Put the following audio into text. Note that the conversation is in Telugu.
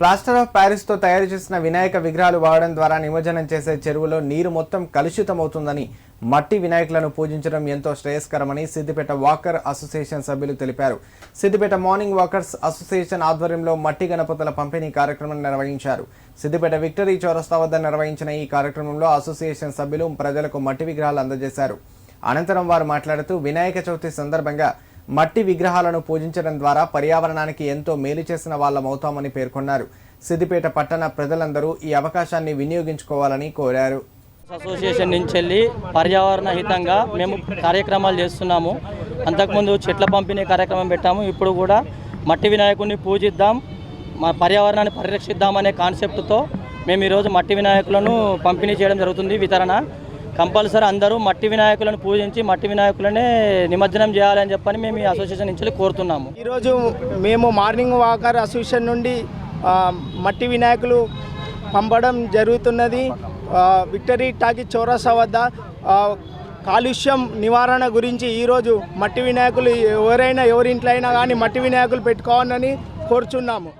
ప్లాస్టర్ ఆఫ్ ప్యారిస్తో తయారు చేసిన వినాయక విగ్రహాలు వాడడం ద్వారా నిమజ్జనం చేసే చెరువులో నీరు మొత్తం కలుషితమవుతుందని మట్టి వినాయకులను పూజించడం ఎంతో శ్రేయస్కరమని సిద్దిపేట వాకర్ అసోసియేషన్ సభ్యులు తెలిపారు. సిద్దిపేట మార్నింగ్ వాకర్స్ అసోసియేషన్ ఆధ్వర్యంలో మట్టి గణపతుల పంపిణీ కార్యక్రమం నిర్వహించారు. సిద్దిపేట విక్టరీ చౌరస్తా వద్ద నిర్వహించిన ఈ కార్యక్రమంలో అసోసియేషన్ సభ్యులు ప్రజలకు మట్టి విగ్రహాలు అందజేశారు. అనంతరం వారు మాట్లాడుతూ వినాయక చవితి సందర్భంగా మట్టి విగ్రహాలను పూజించడం ద్వారా పర్యావరణానికి ఎంతో మేలు చేసిన వాళ్ళమవుతామని పేర్కొన్నారు. సిద్దిపేట పట్టణ ప్రజలందరూ ఈ అవకాశాన్ని వినియోగించుకోవాలని కోరారు. అసోసియేషన్ నుంచి వెళ్ళి పర్యావరణ హితంగా మేము కార్యక్రమాలు చేస్తున్నాము. అంతకుముందు చెట్ల పంపిణీ కార్యక్రమం పెట్టాము. ఇప్పుడు కూడా మట్టి వినాయకుడిని పూజిద్దాం మా పర్యావరణాన్ని పరిరక్షిద్దాం అనే కాన్సెప్ట్తో మేము ఈరోజు మట్టి వినాయకులను పంపిణీ చేయడం జరుగుతుంది. వితరణ కంపల్సరీ అందరూ మట్టి వినాయకులను పూజించి మట్టి వినాయకులనే నిమజ్జనం చేయాలని చెప్పని మేము ఈ అసోసియేషన్ నుంచి కోరుతున్నాము. ఈరోజు మేము మార్నింగ్ వాకర్ అసోసియేషన్ నుండి మట్టి వినాయకులు పంపడం జరుగుతున్నది. విక్టరీ టాకీ చౌరసా వద్ద కాలుష్యం నివారణ గురించి ఈరోజు మట్టి వినాయకులు ఎవరైనా ఎవరింట్లో అయినా కానీ మట్టి వినాయకులు పెట్టుకోవాలని కోరుచున్నాము.